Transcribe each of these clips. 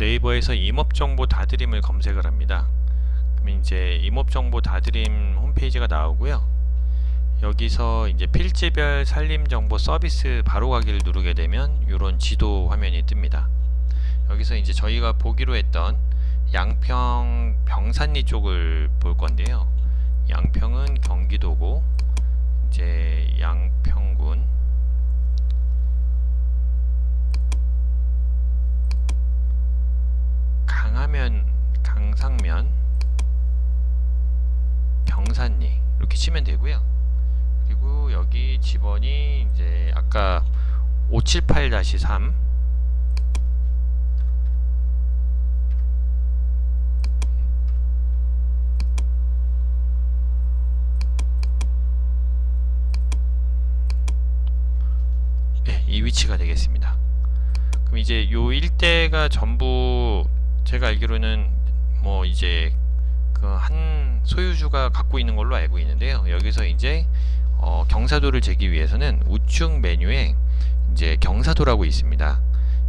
네이버에서 임업정보 다드림을 검색을 합니다. 그럼 이제 임업정보 다드림 홈페이지가 나오고요. 여기서 이제 필지별 산림정보 서비스 바로 가기를 누르게 되면 이런 지도 화면이 뜹니다. 여기서 이제 저희가 보기로 했던 양평 병산리 쪽을 볼 건데요. 양평은 경기도고 이제 양평 군 강하면 강상면 병산리 이렇게 치면 되고요. 그리고 여기 집원이 이제 아까 578-3 네, 이 위치가 되겠습니다. 그럼 이제 요 일대가 전부 제가 알기로는 뭐 이제 그 한 소유주가 갖고 있는 걸로 알고 있는데요. 여기서 이제 어 경사도를 재기 위해서는 우측 메뉴에 이제 경사도라고 있습니다.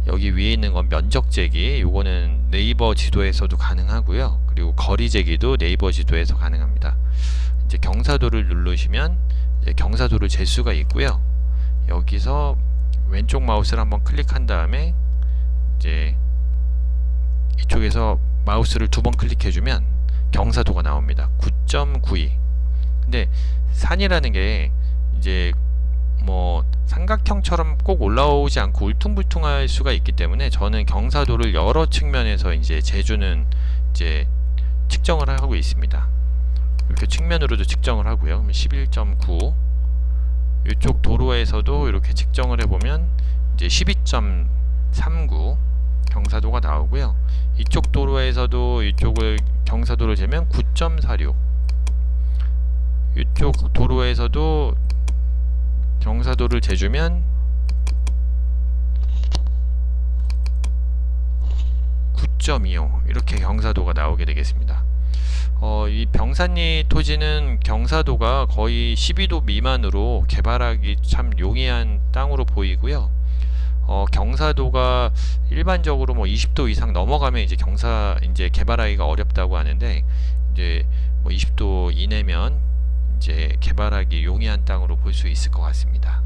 여기 위에 있는 건 면적 재기, 요거는 네이버 지도에서도 가능하고요. 그리고 거리 재기도 네이버 지도에서 가능합니다. 이제 경사도를 누르시면 이제 경사도를 잴 수가 있고요. 여기서 왼쪽 마우스를 한번 클릭한 다음에 이제 이쪽에서 마우스를 두 번 클릭해주면 경사도가 나옵니다. 9.92. 근데 산이라는 게 이제 뭐 삼각형처럼 꼭 올라오지 않고 울퉁불퉁할 수가 있기 때문에 저는 경사도를 여러 측면에서 이제 재주는 이제 측정을 하고 있습니다. 이렇게 측면으로도 측정을 하고요. 11.9 이쪽 도로에서도 이렇게 측정을 해보면 이제 12.39 경사도가 나오고요. 이쪽 도로에서도 이쪽을 경사도를 재면 9.46 이쪽 도로에서도 경사도를 재주면 9.25 이렇게 경사도가 나오게 되겠습니다. 어, 이 병산리 토지는 경사도가 거의 12도 미만으로 개발하기 참 용이한 땅으로 보이고요. 어, 경사도가 일반적으로 뭐 20도 이상 넘어가면 이제 경사 이제 개발하기가 어렵다고 하는데 이제 뭐 20도 이내면 이제 개발하기 용이한 땅으로 볼 수 있을 것 같습니다.